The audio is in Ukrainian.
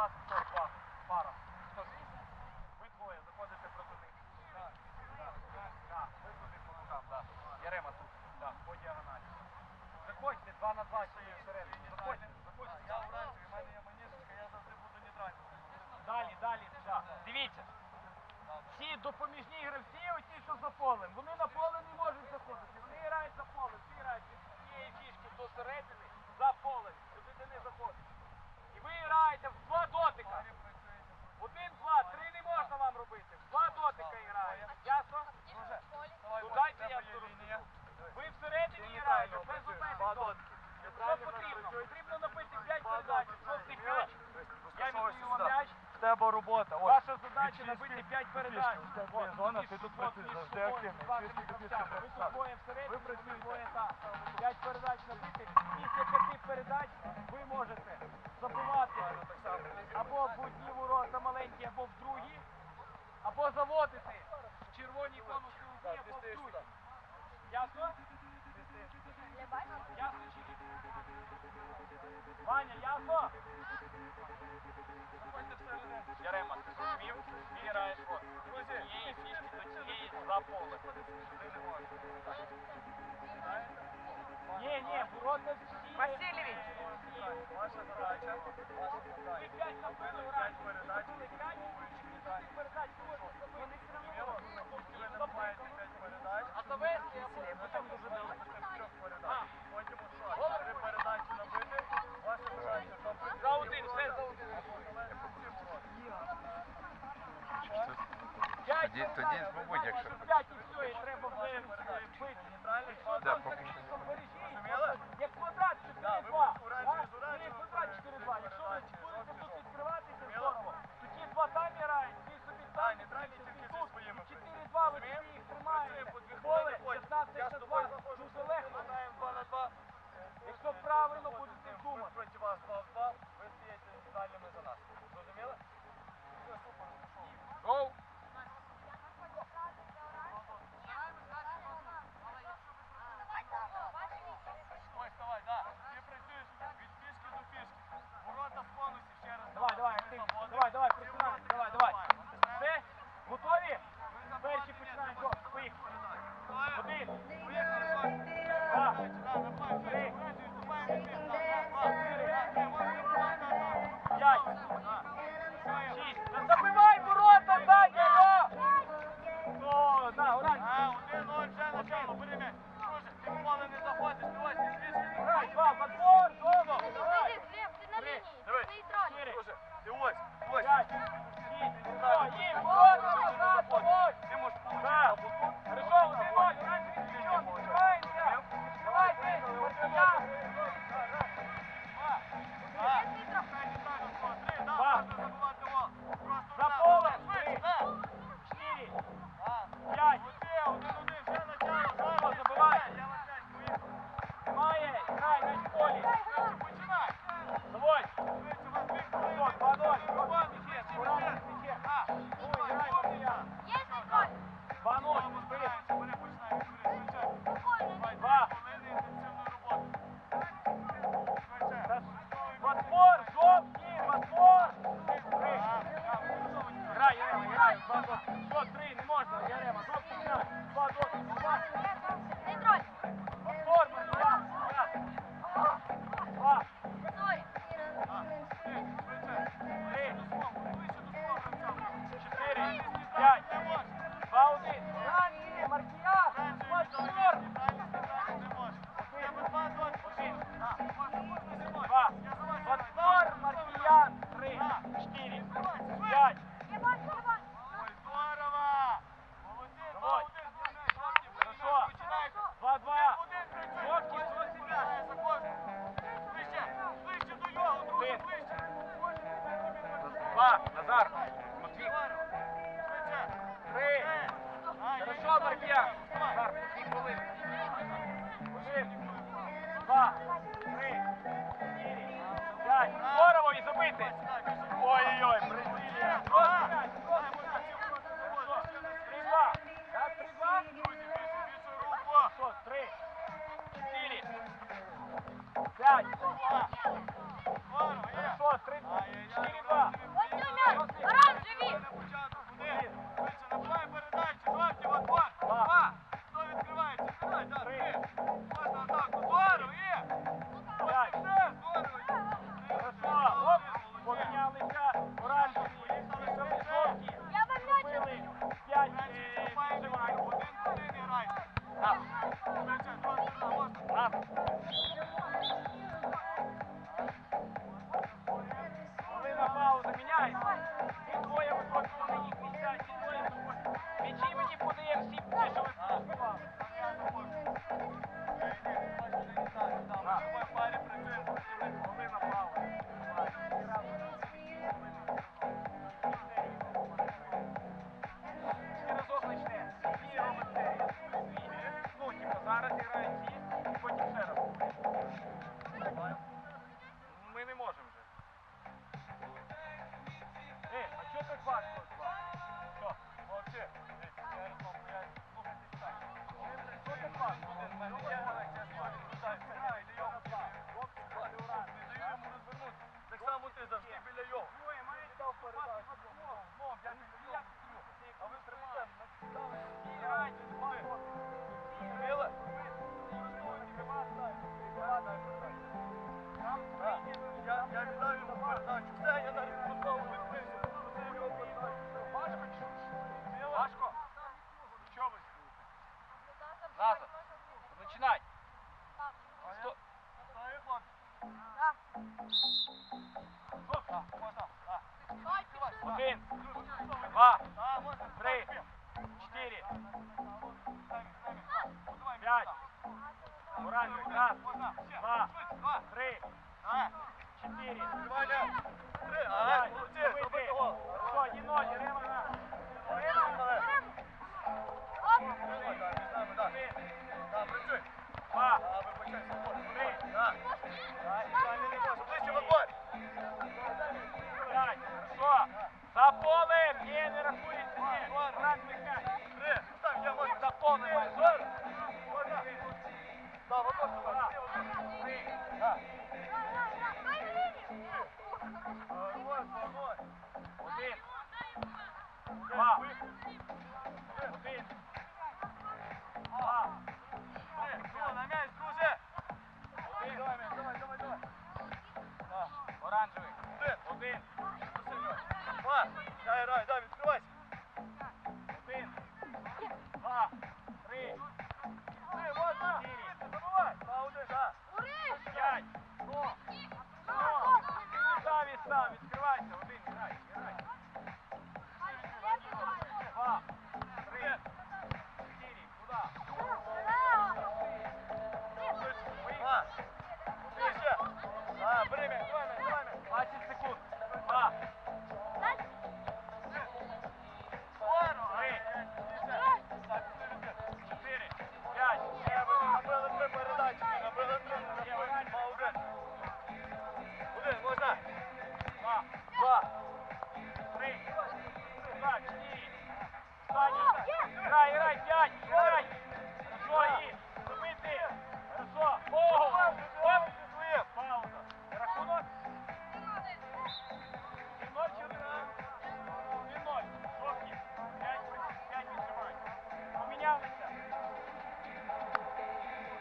вас 42 пара. Хто звідси? Ви двоє заходите проти них. Так, так, ви туди по ногам, так. Ярема тут, так, по діагоналі. Заходьте, два на два чи всередині. Заходьте, заходьте. Я вранці, в мене є манішечка, я завжди буду нейтральний. Далі, далі, так. Дивіться. Ці допоміжні гравці, оті, що за полем, вони на поле не можуть заходити. Вони грають за поле, всі грають від цієї фішки до середини за полем, сюди не заходить. Виграйте в два дотика. Один, два, три. Ти зона, ти тут працюєш завжди активний. Ти тут двоє всередині, ви працюєте так. П'ять передач на битих. Після п'яти передач ви можете забувати або в одні ворота маленькі, або в другі, або заводити в червоній конусі у дні, або в другі. Ясно? Ясно чи ні? Ваня, ясно? на поле. Ні, ні, ворота всі. Тоді тоді спробуй, якщо. два, Подбор, Маркіян, три, чотири, п'ять. Ой, здорово! Молодець, молодець, молодець. Хорошо. Два-два. Вовки, свого сім'я. Ближче, ближче до нього, друже, ближче. Два, Назар, Матвій. Три. Хорошо, Маркіян. Назар, дві хвилини. Один, два, А, четыре. Валя, три, а, молодец, добить його. Все, ні ноги, Римана. Римана. Оп. Да, працюй. Два. А, вибачайся. Оранжевий. Один. Два. Дай, рай, дай, відкривайся. Один. Два. Три. Три, можна. Чотири. П'ять.